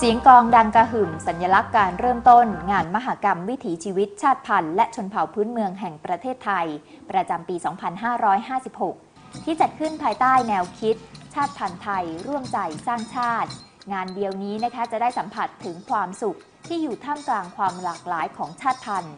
เสียงกลองดังกระหึ่มสัญลักษณ์การเริ่มต้น งานมหกรรมวิถีชีวิตชาติพันธุ์และชนเผ่าพื้นเมืองแห่งประเทศไทย ประจำปี 2556 ที่จัดขึ้นภายใต้แนวคิด ชาติพันธุ์ไทย ร่วมใจสร้างชาติ งานเดียวนี้นะคะจะได้สัมผัสถึงความสุขที่อยู่ท่ามกลางความหลากหลายของชาติพันธุ์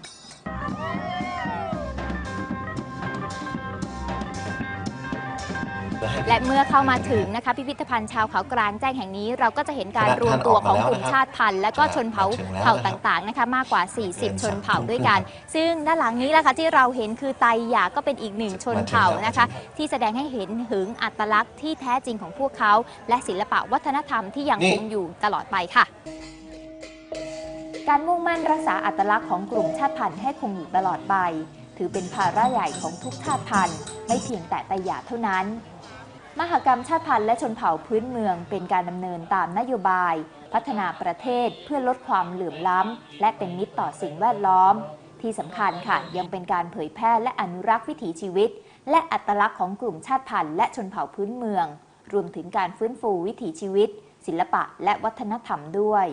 และเมื่อเข้ามาถึงนะคะพิพิธภัณฑ์ชาวเขากลางแจ้งแห่งนี้ เราก็จะเห็นการรวมตัวของกลุ่มชาติพันธุ์และก็ชนเผ่าเผ่าต่างๆนะคะมากกว่า 40 ชนเผ่าด้วยกัน ซึ่งด้านหลังนี้แหละค่ะที่เราเห็นคือไตหยาก็เป็นอีกหนึ่งชนเผ่านะคะ ที่แสดงให้เห็นถึงอัตลักษณ์ที่แท้จริงของพวกเขา และศิลปะวัฒนธรรมที่ยังคงอยู่ตลอดไปค่ะการมุ่งมั่นรักษาอัตลักษณ์ของกลุ่มชาติพันธุ์ให้คงอยู่ตลอดไป ถือเป็นภาระใหญ่ของทุกชาติพันธุ์ ไม่เพียงแต่ไตหยาเท่านั้น มหกรรมชาติพันธุ์และชนเผ่าพื้นเมือง เป็นการดำเนินตามนโยบาย พัฒนาประเทศเพื่อลดความเหลื่อมล้ำ และเป็นมิตรต่อสิ่งแวดล้อม ที่สำคัญค่ะยังเป็นการเผยแพร่และอนุรักษ์วิถีชีวิต และอัตลักษณ์ของกลุ่มชาติพันธุ์และชนเผ่าพื้นเมือง รวมถึงการฟื้นฟูวิถีชีวิต ศิลปะ และวัฒนธรรมด้วย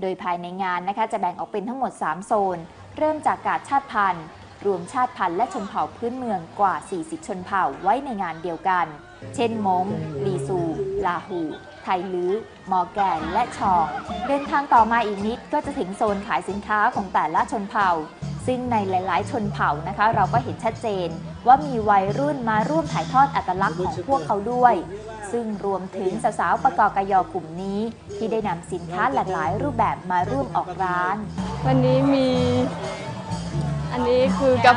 โดยภายในงานนะคะจะแบ่งออกเป็นทั้งหมด 3 โซน เริ่มจากการชาติพันธุ์ รวมชาติพันธุ์และชนเผ่าพื้นเมืองกว่า 40 ชนเผ่าไว้ในงานเดียวกัน เช่นมงลีซู ลาหู ไทลื้อ มอแกน และชอง เดินทางต่อมาอีกนิดก็จะถึงโซนขายสินค้าของแต่ละชนเผ่า ซึ่งในหลาย ๆ ชนเผ่านะคะ เราก็เห็นชัดเจน ว่ามีวัยรุ่นมาร่วมถ่ายทอดอัตลักษณ์ของพวกเขาด้วย ซึ่งรวมถึงสาวๆประกอบกยอกลุ่มนี้ ที่ได้นำสินค้าหลากหลายรูปแบบมาร่วมออกร้าน วันนี้มี อันนี้คือกับ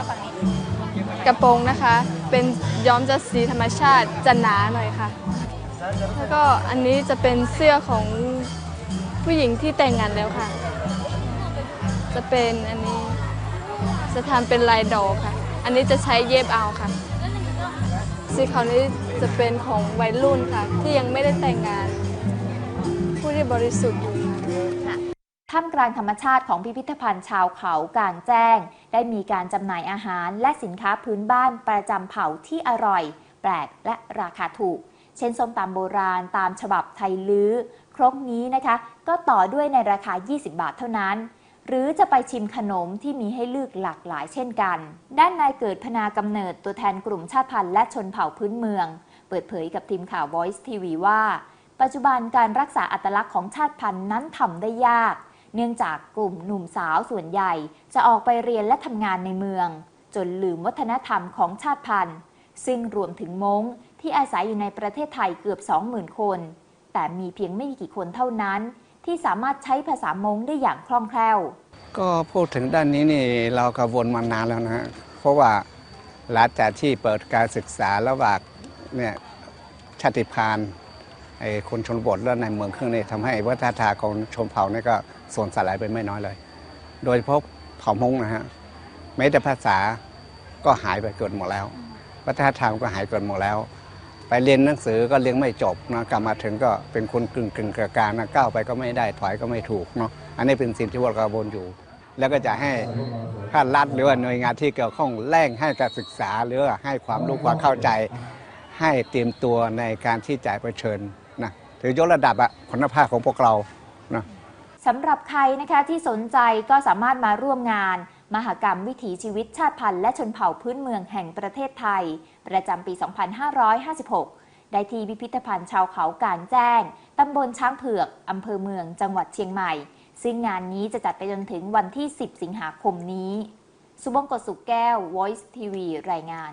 กระโปรงนะคะ เป็นย้อมจะสีธรรมชาติจะหนาหน่อยค่ะ แล้วก็อันนี้จะเป็นเสื้อของผู้หญิงที่แต่งงานแล้วค่ะ จะเป็นอันนี้จะทำเป็นลายดอกค่ะ อันนี้จะใช้เย็บเอาค่ะ สีขาวนี้จะเป็นของวัยรุ่นค่ะ ที่ยังไม่ได้แต่งงาน ผู้ที่บริสุทธิ์อยู่ ท่ามกลางธรรมชาติของพิพิธภัณฑ์ชาวเขากลางแจ้ง ได้มีการจำหน่ายอาหารและสินค้าพื้นบ้านประจำเผ่าที่อร่อย แปลกและราคาถูก เช่นส้มตำโบราณตามฉบับไทยลื้อ ครกนี้นะคะ ก็ต่อด้วยในราคา 20 บาทเท่านั้น หรือจะไปชิมขนมที่มีให้เลือกหลากหลายเช่นกัน ด้านนายเกิดพนากำเนิดตัวแทนกลุ่มชาติพันธุ์และชนเผ่าพื้นเมือง เปิดเผยกับทีมข่าว Voice TV ว่า ปัจจุบันการรักษาอัตลักษณ์ของชาติพันธุ์นั้นทำได้ยาก เนื่องจากกลุ่มหนุ่มสาวส่วนใหญ่จะออกไปเรียนและทำงานในเมือง จนลืมวัฒนธรรมของชาติพันธุ์ ซึ่งรวมถึงม้งที่อาศัยอยู่ในประเทศไทยเกือบ 20,000 คน แต่มีเพียงไม่กี่คนเท่านั้น ที่สามารถใช้ภาษามงได้อย่างคล่องแคล่ว ก็พูดถึงด้านนี้นี่เรากังวลมานานแล้วนะฮะเพราะว่าหลังจากที่เปิดการศึกษาระหว่างเนี่ยชาติพันธุ์ คนชนบทและในเมืองเครื่องนี้ทำให้วัฒนธรรมของชนเผ่านี่ก็ส่วนสลายไปไม่น้อยเลย โดยเฉพาะเผ่ามงนะฮะแม้แต่ภาษาก็หายไปเกินหมดแล้ว วัฒนธรรมก็หายเกินหมดแล้ว ไปเรียนหนังสือก็เรียนไม่จบนะกลับมาถึงก็เป็นคนกึ่งกึ่งกลางนะก้าวไปก็ไม่ได้ถอยก็ไม่ถูกเนาะอันนี้เป็นสิ่งที่ว่ากังวลอยู่ แล้วก็จะให้ภาครัฐหรือว่าหน่วยงานที่เกี่ยวข้องแร่งให้การศึกษาหรือให้ความรู้ความเข้าใจ ให้เตรียมตัวในการที่จะเผชิญ ถือยกระดับอะคุณภาพของพวกเรานะสำหรับใครนะคะที่สนใจก็สามารถมาร่วมงาน มหกรรมวิถีชีวิตชาติพันธุ์และชนเผ่าพื้นเมืองแห่งประเทศไทย ประจำปี 2556 ได้ที่พิพิธภัณฑ์ชาวเขาการแจ้ง ตำบลช้างเผือกอำเภอเมืองจังหวัดเชียงใหม่ ซึ่งงานนี้จะจัดไปจนถึงวันที่ 10 สิงหาคมนี้ สุบงกฎสุขแก้ว Voice TV รายงาน